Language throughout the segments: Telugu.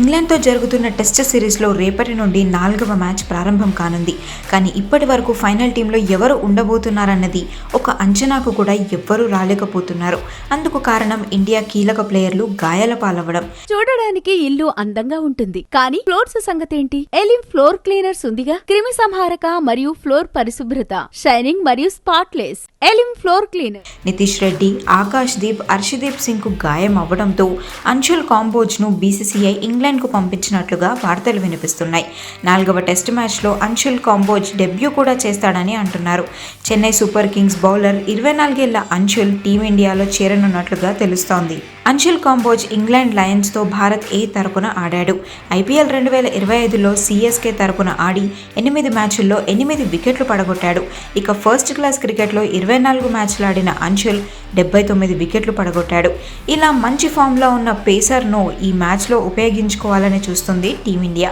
ఇంగ్లాండ్తో జరుగుతున్న టెస్ట్ సిరీస్లో రేపటి నుండి నాలుగవ మ్యాచ్ ప్రారంభం కానుంది. కానీ ఇప్పటి వరకు ఫైనల్ టీంలో ఎవరు ఉండబోతున్నారన్నది ఒక అంచనాకు కూడా ఎవ్వరూ రాలేకపోతున్నారు. అందుకు కారణం ఇండియా కీలక ప్లేయర్లు గాయాల పాలవ్వడం. చూడడానికి ఇల్లు అందంగా ఉంటుంది. కానీ ఫ్లోర్స్ సంగతేంటి? ఎలిమ్ ఫ్లోర్ క్లీనర్స్ ఉందిగా? క్రిమి సంహారక మరియు ఫ్లోర్ పరిశుభ్రత షైనింగ్ మరియు spotless. Elim floor cleaner. Nitish Reddy Akash Deep Harshdeep సింగ్కు గాయం అవ్వడంతో అంశుల్ కాంబోజ్ను బీసీసీఐ ఇంగ్లాండ్ ఇంగ్లాండ్కు పంపించినట్లుగా వార్తలు వినిపిస్తున్నాయి. నాలుగవ టెస్ట్ మ్యాచ్లో అంశుల్ కాంబోజ్ డెబ్యూ కూడా చేస్తాడని అంటున్నారు. చెన్నై సూపర్ కింగ్స్ బౌలర్ ఇరవై నాలుగేళ్ళ అంశుల్ టీమిండియాలో చేరనున్నట్లుగా తెలుస్తోంది. అంశుల్ కాంబోజ్ ఇంగ్లాండ్ లయన్స్తో భారత్ ఏ తరపున ఆడాడు? ఐపీఎల్ రెండు వేల ఇరవై ఐదులో సిఎస్కే తరపున ఆడి ఎనిమిది మ్యాచుల్లో ఎనిమిది వికెట్లు పడగొట్టాడు. ఇక ఫస్ట్ క్లాస్ క్రికెట్లో ఇరవై నాలుగు మ్యాచ్లు ఆడిన అంశుల్ డెబ్బై తొమ్మిది వికెట్లు పడగొట్టాడు. ఇలా మంచి ఫామ్లో ఉన్న పేసర్ను ఈ మ్యాచ్లో ఉపయోగించి ఉపయోగించుకోవాలని చూస్తుంది టీమిండియా.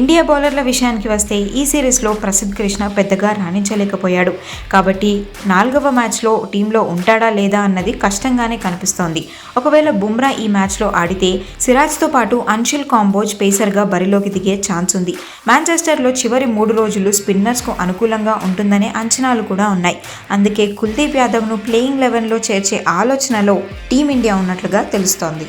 ఇండియా బౌలర్ల విషయానికి వస్తే ఈ సిరీస్లో ప్రసిద్ధ్ కృష్ణ పెద్దగా రాణించలేకపోయాడు. కాబట్టి నాలుగవ మ్యాచ్లో టీంలో ఉంటాడా లేదా అన్నది కష్టంగానే కనిపిస్తోంది. ఒకవేళ బుమ్రా ఈ మ్యాచ్లో ఆడితే సిరాజ్తో పాటు అంశుల్ కాంబోజ్ పేసర్గా బరిలోకి దిగే ఛాన్స్ ఉంది. మాంచెస్టర్లో చివరి మూడు రోజులు స్పిన్నర్స్కు అనుకూలంగా ఉంటుందనే అంచనాలు కూడా ఉన్నాయి. అందుకే కుల్దీప్ యాదవ్ను ప్లేయింగ్ లెవెన్లో చేర్చే ఆలోచనలో టీమిండియా ఉన్నట్లుగా తెలుస్తోంది.